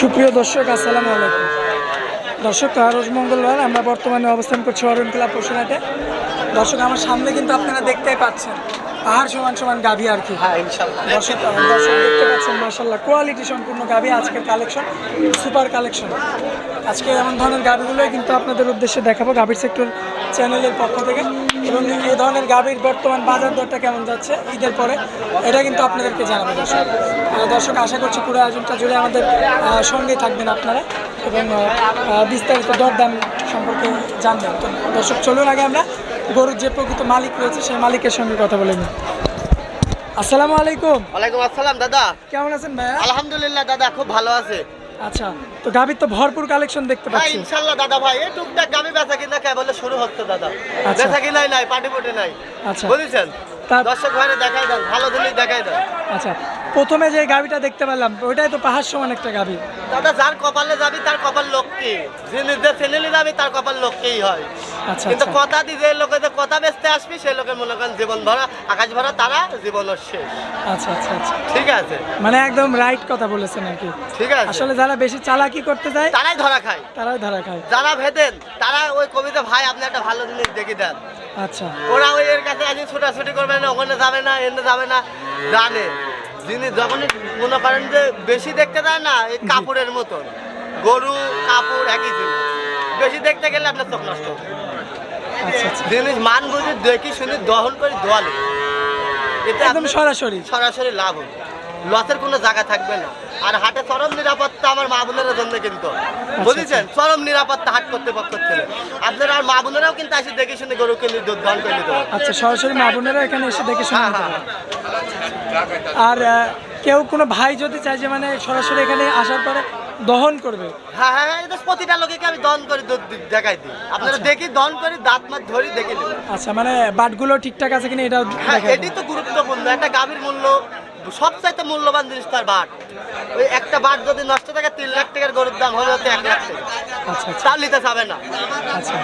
সুপ্রিয় দর্শক, আসসালামু আলাইকুম। দর্শক রোজ মঙ্গলবার আমরা বর্তমানে অবস্থান করছি অরুণ ক্লাব পশুরাটে দর্শক, আমার সামনে কিন্তু আপনারা দেখতেই পাচ্ছেন পাহাড় সমান সমান গাভী আর কি। হ্যাঁ ইনশাল্লাহ। দর্শক দর্শক দেখতে পাচ্ছেন মার্শাল্লাহ কোয়ালিটি সম্পূর্ণ গাভী আজকের কালেকশন সুপার কালেকশন আজকে এমন ধরনের গাভীগুলোই কিন্তু আপনাদের উদ্দেশ্যে দেখাবো গাভীর সেক্টর চ্যানেলের পক্ষ থেকে। এবং এই ধরনের গাভীর বর্তমান বাজার দরটা কেমন যাচ্ছে ঈদের পরে এটা কিন্তু আপনাদেরকে জানাব দর্শক। দর্শক আশা করছি পুরো আয়োজনটা জুড়ে আমাদের আহ, সঙ্গেই থাকবেন আপনারা এবং বিস্তারিত দরদাম সম্পর্কে জানবেন। তো দর্শক চলুন আগে আমরা গরুর যে প্রকৃত মালিক রয়েছে সেই মালিকের সঙ্গে কথা বলে নিই। আসসালামু আলাইকুম। ওয়ালাইকুম আসসালাম দাদা। কেমন আছেন ভাইয়া? আলহামদুলিল্লাহ দাদা খুব ভালো আছে। আচ্ছা তো গাভীর তো ভরপুর কালেকশন দেখতে পাচ্ছি। ইনশাল্লাহ দাদা ভাই এই টুকটাক গাবি বেচা কিনা কেবল শুরু হচ্ছে দাদা। আচ্ছা। বেচা কিনাই নাই পাটি পুটি নাই। আচ্ছা। বুঝেছেন? দর্শক ভাইরে দেখাই দেন ভালো জিনিস দেখাই দেন। আচ্ছা প্রথমে যে গাভীটা দেখতে পেলাম ওইটাই তো পাহাড় সমান একটা গাভী। দাদা যার কপালে যাবি তার কপাল লক্ষ্মী। যিনি যে চ্যানেলে যাবি তার কপাল লক্ষ্মীই হয়। কিন্তু আচ্ছা। কথা দি যে লোকে যে কথা বেচতে আসবি সেই লোকের মনে করেন জীবন ভরা আকাশ ভরা তারা জীবনের শেষ। আচ্ছা আচ্ছা আচ্ছা। ঠিক আছে। মানে একদম রাইট কথা বলেছেন আর কি। ঠিক আছে। আসলে যারা বেশি চালাকি করতে যায় তারাই ধরা খায়। তারাই ধরা খায়। যারা ভেদেন তারা ওই কবিতা ভাই আপনি একটা ভালো জিনিস দেখে দেন। আচ্ছা। ওরা ওই এর কাছে আজ ছোটাছুটি করবে না ওখানে যাবে না এনে যাবে না জানে। যিনি যখনই মনে করেন যে বেশি দেখতে যায় না এই কাপড়ের মতন। গরু কাপড় একই জিনিস। বেশি দেখতে গেলে আপনার চোখ নষ্ট হবে। আচ্ছা আচ্ছা। মান বুঝে দেখি শুনি দহন করে দোয়ালে। এতে একদম সরাসরি। সরাসরি লাভ হবে। লসের কোনো জায়গা থাকবে না। আর হাটে চরম নিরাপত্তা আমার মা বোনের জন্য কিন্তু। বুঝেছেন? চরম নিরাপত্তা হাট করতে ছেলে আপনারা আর মা বোনেরাও কিন্তু আসি দেখে শুনে গরু কিনে দুধ দহন করে পারবে। আচ্ছা সরাসরি মা বোনেরা এখানে এসে দেখে শুনে হ্যাঁ হ্যাঁ আর কেউ কোনো ভাই যদি চায় যে মানে সরাসরি এখানে আসার পরে দহন করবে। হ্যাঁ হ্যাঁ হ্যাঁ এটা প্রতিটা লোকে আমি দহন করে দেখাই দিই। আপনারা দেখি দহন করে দাঁত মাত ধরি দেখে আচ্ছা মানে বাটগুলো ঠিকঠাক আছে কিনা এটাও এটাই এটি তো গুরুত্বপূর্ণ একটা গাভীর মূল্য। সবচাইতে মূল্যবান জিনিস তার বাট। ওই একটা বাট যদি নষ্ট থাকে তিন লাখ টাকার গরুর দাম হবে হচ্ছে এক লাখ টাকা। আচ্ছা আচ্ছা। তাও নিতে যাবে না। আচ্ছা।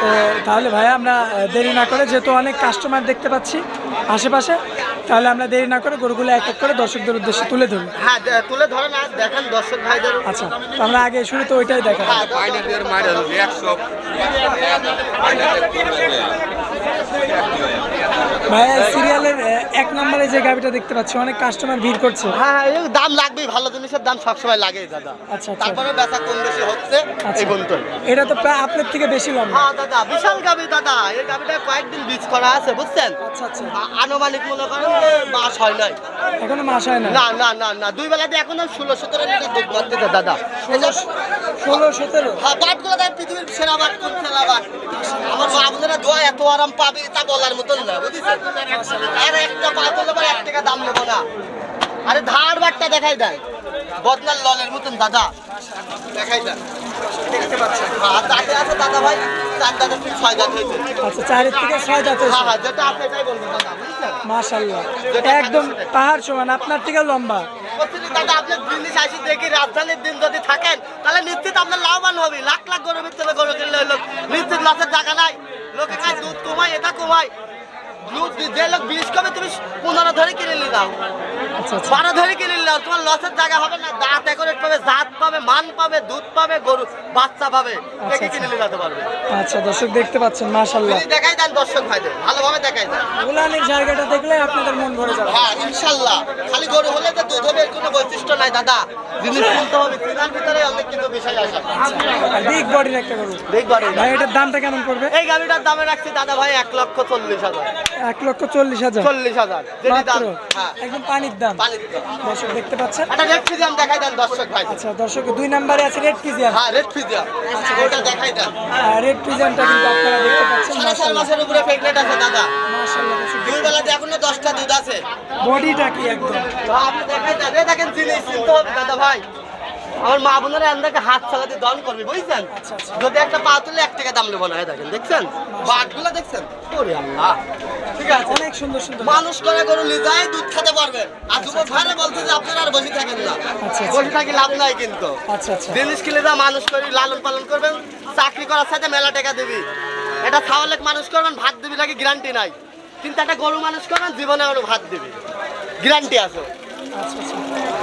তো তাহলে ভাইয়া আমরা দেরি না করে যেহেতু অনেক কাস্টমার দেখতে পাচ্ছি আশেপাশে তাহলে আমরা দেরি না করে গরুগুলো এক এক করে দর্শকদের উদ্দেশ্যে তুলে ধরি। হ্যাঁ তুলে ধরেন আর দেখেন দর্শক ভাইদের। আচ্ছা তো আমরা আগে শুরু তো ওইটাই দেখা হ্যাঁ, হলো একশো ভাইয়া সিরিয়ালের এক নম্বরে যে গাড়িটা দেখতে পাচ্ছি অনেক কাস্টমার ভিড় করছে। হ্যাঁ হ্যাঁ এই দাম লাগবেই ভালো জিনিসের দাম সবসময় লাগে দাদা। আচ্ছা, আচ্ছা। তারপরে বেচা কম বেশি হচ্ছে আচ্ছা। এই পর্যন্ত এটা তো প্রায় আপনার থেকে বেশি লম্বা হ্যাঁ দাদা বিশাল গাবি দাদা। এই গাবিটা কয়েকদিন বীজ করা আছে বুঝছেন? আচ্ছা আচ্ছা। আনুমানিক মনে করেন মাস হয় নাই। এখনও মাস হয় না না না না না দুই বেলাতে এখনও ষোলো সতেরো লিটার দুধ পাচ্ছে দাদা। ষোলো সতেরো? হ্যাঁ বাটগুলো দেখ পৃথিবীর সেরা বাট কোন সেরা বাট? আমার মা বোনেরা দোয়া এত আরাম পাবে তা বলার মতন না বুঝেছেন? আর একটা পাত হলে এক টাকা দাম নেব না আরে ধার বাটটা দেখাই দেয়। বদনার ললের মতন দাদা। দেখাই দেন দেখতে পাচ্ছেন। হ্যাঁ তাতে আছে দাদা ভাই চার দাদা ঠিক ছয় দাঁত হয়েছে। আচ্ছা চারের থেকে ছয় জাতের হ্যাঁ হ্যাঁ যেটা আপনি এটাই বলব দাদা বুঝছেন মাশাল্লাহ একদম পাহাড় সমান আপনার থেকেও লম্বা। দাদা আপনি আসি দেখি রাজধানীর দিন যদি থাকেন তাহলে নিশ্চিত আপনার লাভবান হবে। লাখ লাখ গরু ভিতরে গরু কিনলে নিশ্চিত লসের জায়গা নাই। লোকে খায় দুধ কমায় এটা কমায়। দুধ দি- যে লোক বিষ কমে তুমি পনেরো ধরে কিনে নিয়ে আচ্ছা বারো ধরে কিনে নিয়ে তোমার লসের জায়গা হবে না। দাঁত একরে পাবে জাত পাবে মান পাবে দুধ পাবে গরু বাচ্চা পাবে। দেখে আচ্ছা। কিনে নিয়ে যেতে পারবে? আচ্ছা দর্শক দেখতে পাচ্ছেন মাশাল্লাহ দেখাই দেন দর্শক ভাইদের ভালোভাবে দেখাই দেন। উলানের জায়গাটা দেখলে আপনাদের মন ভরে যাবে। হ্যাঁ ইনশাল্লাহ খালি গরু হলে যে দুধ হবে কোনো বৈশিষ্ট্য নাই দাদা। জিনিস কিনতে হবে কেনার ভিতরে অনেক কিন্তু বিষয় আসে বিগ বডির একটা গরু। দেখবার ভাই এটার দামটা কেমন পড়বে? এই গাড়িটার দামে রাখছি দাদা ভাই এক লক্ষ চল্লিশ হাজার। এক লক্ষ চল্লিশ হাজার। চল্লিশ হাজার। হ্যাঁ। একদম পানির দাম। দর্শক দেখতে পাচ্ছেন? একটা রেড ফিজিয়াম দেখাই দেন দর্শক ভাই। আচ্ছা দর্শক দুই নম্বরে আছে রেড পিজিয়ান হ্যাঁ রেড ফিজিয়াম ওটা দেখাই দেন। রেড পিজিয়ানটা কিন্তু আপনারা দেখতে পাচ্ছেন মাশাআল্লাহ। মাসের উপরে প্রেগনেন্ট আছে দাদা। মাশাআল্লাহ দুই বেলাতে এখনও দশটা দুধ আছে। বডিটা কি একদম? আপনি দেখাই দেন। দেখেন চিনি চিনতে হবে দাদা ভাই। আমার মা বোনেরা এমনকে হাত চালাতে দন করবে বুঝছেন? আচ্ছা, আচ্ছা। যদি একটা পা তুলে এক টাকা দাম নেব না এই দেখেন দেখছেন? বাটগুলো দেখছেন? ওরে আল্লাহ। ঠিক আছে? অনেক সুন্দর সুন্দর। মানুষ করে গরু লিজাই দুধ খেতে পারবেন। আর যুবক ভাইরা বলছে যে আপনারা আর বসে থাকেন না। আচ্ছা। বসে থাকি লাভ নাই কিন্তু। আচ্ছা আচ্ছা। জিনিস কিনে যা মানুষ করি লালন পালন করবেন চাকরি করার সাথে মেলা টাকা দিবি। এটা ছাওয়ালে মানুষ করবেন ভাত দিবি নাকি গ্যারান্টি নাই। কিন্তু একটা গরু মানুষ করবেন জীবনে আরও ভাত দিবি। গ্যারান্টি আছে। আচ্ছা আচ্ছা।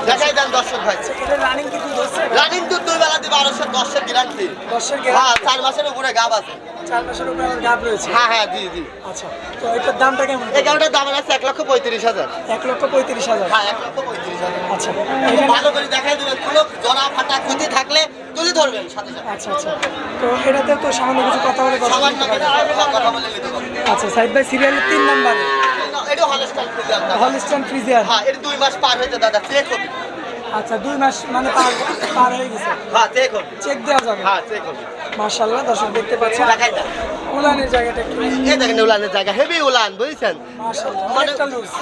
দেখাই দেন দর্শক ভাই। রানিং কি দুধ হচ্ছে রানিং দুধ দুই বেলা দিয়ে বারোশো দশের গ্যারান্টি দশের হ্যাঁ চার মাসের উপরে গাব আছে। চার মাসের উপরে আমার গাভ রয়েছে? হ্যাঁ হ্যাঁ জি জি। আচ্ছা তো এটার দামটা কেমন? এই দাম আছে এক লক্ষ পঁয়ত্রিশ হাজার। এক লক্ষ পঁয়ত্রিশ হাজার? হ্যাঁ এক লক্ষ পঁয়ত্রিশ হাজার। আচ্ছা। ভালো করে দেখাই দেবেন কোনো জরা ফাটা ক্ষতি থাকলে তুলে ধরবেন সাথে সাথে। আচ্ছা আচ্ছা। তো এটাতে তো সামান্য কিছু কথা বলে সামান্য কথা আচ্ছা সাইড বাই সিরিয়ালের তিন নাম্বারে। এটা হলস্টাইন ফ্রিজিয়ান হলস্টাইন হলিস্টান হ্যাঁ এটা দুই মাস পার হয়েছে দাদা। চেক হবে আচ্ছা দুই মাস মানে পার পার হয়ে গেছে। হ্যাঁ চেক হবে চেক দেওয়া যাবে। হ্যাঁ চেক হবে মার্শাল্লাহ দর্শক দেখতে পাচ্ছেন। উলানের জায়গাটা একটু এই দেখেন উলানের জায়গা। হেভি উলান বুঝছেন? মানে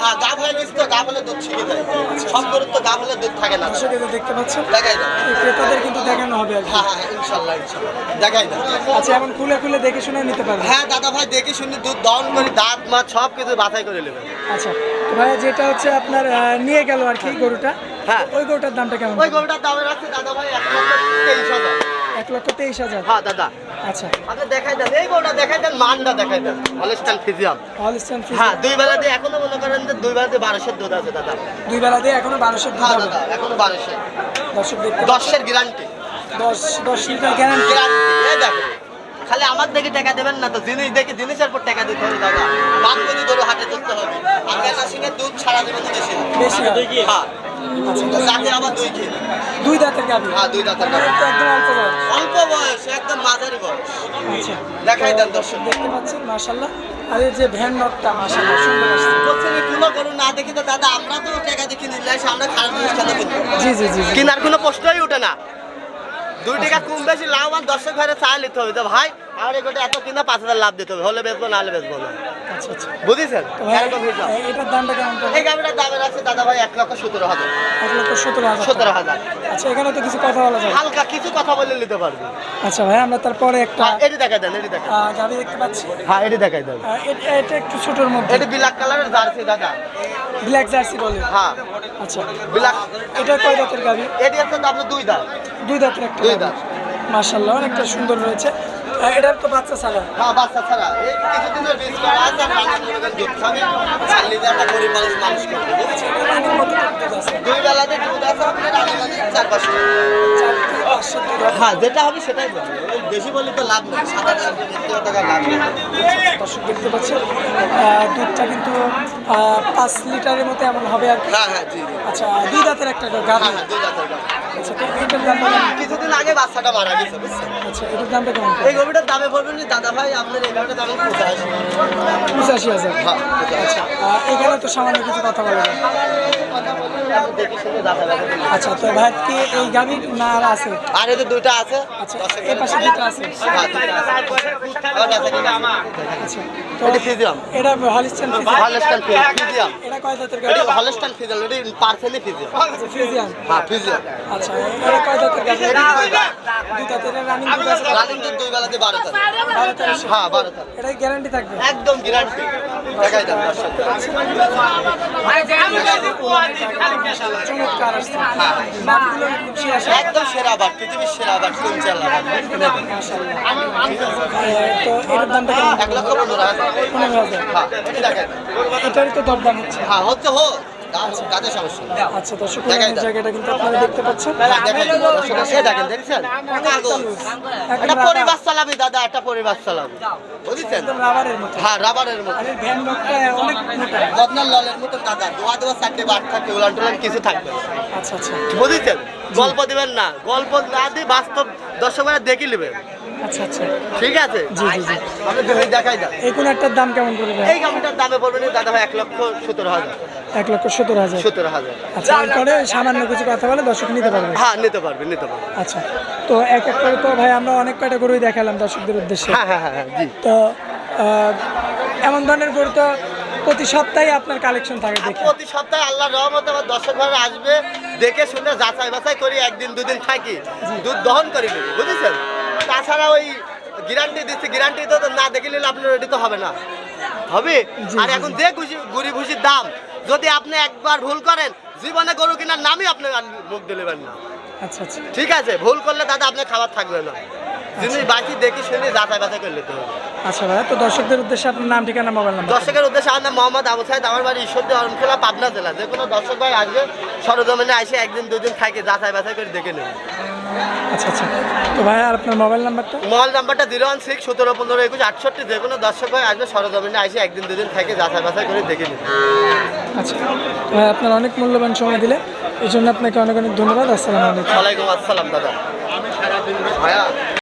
হ্যাঁ গাভ হয়ে গেছে তো গাভ হলে দুধ ছিঁড়ে যায়। সব গরুর তো হলে দুধ থাকে না। দর্শক এটা দেখতে পাচ্ছেন দেখাই ক্রেতাদের কিন্তু দেখানো হবে আর হ্যাঁ হ্যাঁ দেখাই আচ্ছা এখন খুলে খুলে দেখে শুনে নিতে হ্যাঁ দাদা ভাই দেখে শুনে দুধ দহন করে দাঁত মাছ সব কিছু বাছাই করে নেবেন। আচ্ছা ভাই যেটা হচ্ছে আপনার নিয়ে গেল আর কি গরুটা। হ্যাঁ। ওই গরুটার দামটা কেমন? ওই গরুটার দামে রাখছে দাদা ভাই এক লক্ষ তেইশ হাজার। এক লক্ষ তেইশ হাজার? হ্যাঁ দাদা। আচ্ছা। আপনি দেখাই দেন। এই গরুটা দেখাই দেন মানটা দেখাই দেন। হলস্টাইন ফিজিয়াম হলিস্টান হ্যাঁ দুই বেলা দিয়ে এখনও মনে করেন যে দুই বেলা দিয়ে বারোশের দুধ আছে দাদা। দুই বেলা দিয়ে এখনও বারোশো দুধ হ্যাঁ দাদা এখনও বারোশো দর্শক দশের গ্যারান্টি দশ দশ লিটার গ্যারান্টি গ্যারান্টি এই দেখো। খালি আমার দেখে টাকা দেবেন না তো জিনিস দেখে জিনিসের পর টাকা দিতে হবে দাদা। দাম যদি গরু হাটে ধরতে হবে। আর বেলা সিংহের দুধ ছাড়া দেবেন বেশি বেশি হয়। হ্যাঁ যাতে আবার দুই খেয়ে দুই দাঁতের গাভি। হ্যাঁ দুই দাঁতের গাভী। একদম অল্প বয়স। অল্প বয়স একদম মাঝারি বয়স। আচ্ছা। দেখাই দেন দর্শক। দেখতে পাচ্ছেন মাশাল্লাহ আর এই যে ভ্যান নটটা মাশাল্লাহ সুন্দর আসছে। বলছেন এই কোনো না দেখি তো দাদা আমরা তো টাকা দেখি আমরা খারাপ জিনিস খেতে জি জি জি জি। কেনার কোনো প্রশ্নই ওঠে না। দুই টাকা কম বেশি লাভবান দর্শক ঘরে চা নিতে হবে তো ভাই। আমার এগুলো এত কিনা পাঁচ হাজার লাভ দিতে হবে। হলে বেচবো না হলে বেচবো না। আচ্ছা আচ্ছা। বুঝেছেন? এরকম হিসাব। এটার দামটা কেমন এই গাড়িটার দামের আছে দাদা ভাই এক লক্ষ সতেরো হাজার। এক লক্ষ সতেরো হাজার। সতেরো। হাজার। আচ্ছা এখানে তো কিছু কথা বলা যাবে হালকা কিছু কথা বলে নিতে পারবে। আচ্ছা ভাই আমরা তারপরে একটা হ্যাঁ এটি দেখা দেন এটি দেখা আহ, গাভি দেখতে পাচ্ছি? হ্যাঁ এটি দেখাই দেন। এটা একটু ছোটোর মধ্যে। এটি ব্ল্যাক কালারের জার্সি দাদা। ব্ল্যাক জার্সি বলে? হ্যাঁ। আচ্ছা। ব্ল্যাক এটা কয় দাঁতের গাভি এটি তো আপনার দুই দাঁত। দুই দাঁতের একটা দুই। দাঁত। মাশাল্লাহ অনেকটা সুন্দর রয়েছে। আহ, এটার তো বাচ্চা ছাড়া। হ্যাঁ বাচ্চা ছাড়া। এই কিছুদিনের বীজ করা আছে আর মনে দুধ খাবে। চালিয়ে একটা গরিব মানুষ মানুষ করবে দুই বেলাতে দুধ আছে আপনার মানে চার পাঁচশো। হ্যাঁ যেটা হবে সেটাই বলব। বেশি বললে তো লাভ নেই। সাত হাজার টাকা লাভ নেই। দর্শক দেখতে পাচ্ছেন দুধটা কিন্তু পাঁচ লিটারের মতো এমন হবে আর হ্যাঁ হ্যাঁ জি আচ্ছা দুই দাঁতের একটা হ্যাঁ হ্যাঁ দুই দাঁতের গাভী। আচ্ছা তো এটার কেমন? কিছুদিন আগে বাচ্চাটা মারা গেছে আচ্ছা এটার দামটা কেমন? এই দামে বলবেন যে দাদা ভাই আপনার এই গাড়িটার দামে পঁচাশি পঁচাশি হাজার। হ্যাঁ এখানে তো সামান্য কিছু কথা বলবেন আচ্ছা তো ভাই কি এই গাভি না আর আছে? আর এতে দুইটা আছে আচ্ছা হ্যাঁ? আচ্ছা এটা হলিস্টান ফিজিয়াম কয় দাঁতের এটা হলস্টাইন ফিজিয়াম এটা পার্সেলি ফিজিয়াম আচ্ছা হ্যাঁ আচ্ছা এটা কয় দাঁতের গাভি দুই দাঁতের রানিং দুধ আছে রানিং দুধ দুই বেলাতে বারো তারিখ বারো তেরোশো হ্যাঁ বারো তারিখ এটা গ্যারান্টি থাকবে? একদম গ্যারান্টি দেখাই দেন দর্শক। চমৎকার আসছে। নামগুলো খুশি আসে একদম সেরা পৃথিবীর সেরা বার কোন চালা তো দামটা লক্ষ পনেরো হাজার। পনেরো হাজার। হ্যাঁ এটা দেখাই এটারই তো দরদাম হচ্ছে। হ্যাঁ হচ্ছে হোক। কাজের সমস্যা। আচ্ছা দর্শক জায়গাটা কিন্তু আপনারা দেখতে পাচ্ছেন। হ্যাঁ, দেখেন দেখছেন? একটা পরিবার চালাবি দাদা একটা পরিবার চালাবি। বুঝেছেন? হ্যাঁ রাবারের মতো। বদনার ললের দাদা। দোয়া দোয়া চারটে বার থাকবে উলান টুলান কিছু থাকবে। আচ্ছা আচ্ছা। বুঝেছেন? গল্প দিবেন না। গল্প না দিয়ে বাস্তব দর্শকরা দেখে নেবেন আচ্ছা আচ্ছা। ঠিক আছে? জি জি জি। আমি দেখাই দাও। এই কোন একটার দাম কেমন পড়বে এই গামিটার দামে পড়বে না দাদা ভাই এক লক্ষ সতেরো হাজার। এক লক্ষ হাজার। সতেরো হাজার। আচ্ছা সামান্য কিছু কথা বলে দর্শক নিতে পারবে। হ্যাঁ নিতে পারবে নিতে পারবে। আচ্ছা তো এক এক করে তো ভাই আমরা অনেক কয়টা গরুই দেখালাম দর্শকদের উদ্দেশ্যে। হ্যাঁ হ্যাঁ হ্যাঁ হ্যাঁ জি। তো এমন ধরনের গরু তো প্রতি সপ্তাহে আপনার কালেকশন থাকে দেখি। প্রতি সপ্তাহে আল্লাহ রহমতে আমার দর্শক ভাইরা আসবে দেখে শুনে যাচাই বাছাই করি একদিন দুদিন থাকি। দুধ দহন করি বুঝেছেন? তাছাড়া ওই গ্যারান্টি দিচ্ছে গ্যারান্টি তো তো না দেখে নিলে আপনার রেডি তো হবে না। হবে? আর এখন। যে গুড়ি ভুষির দাম যদি আপনি একবার ভুল করেন জীবনে গরু কেনার নামই আপনি মুখ দিলেবেন না। আচ্ছা আচ্ছা। ঠিক আছে ভুল করলে দাদা আপনার খাবার থাকবে না। জিনিস বাকি দেখি শুনে যাচাই বাছাই করে নিতে হবে। আচ্ছা ভাইয়া তো দর্শকদের উদ্দেশ্যে আপনার নাম ঠিকানা মোবাইল নাম্বার? দর্শকের উদ্দেশ্যে আমার নাম মোহাম্মদ আবু সাইদ আমার বাড়ি ঈশ্বরদী অরণখোলা পাবনা জেলা। যে কোনো দর্শক ভাই আসবে সরজমিনে আসে একদিন দুদিন থাকে যাচাই বাছাই করে দেখে নেবে। আচ্ছা আচ্ছা। তো ভাইয়া আর আপনার মোবাইল নাম্বারটা মোবাইল নাম্বারটা জিরো ওয়ান সিক্স সতেরো পনেরো একুশ আটষট্টি যে কোনো দর্শক হয় আসবে সরজমিনে আসে একদিন দুদিন থেকে যাচাই বাছাই করে দেখে নিন। আচ্ছা। তো ভাইয়া আপনার অনেক মূল্যবান সময় দিলে এই জন্য আপনাকে অনেক অনেক ধন্যবাদ। আসসালামু আলাইকুম। ওয়ালাইকুম আসসালাম দাদা। ভাইয়া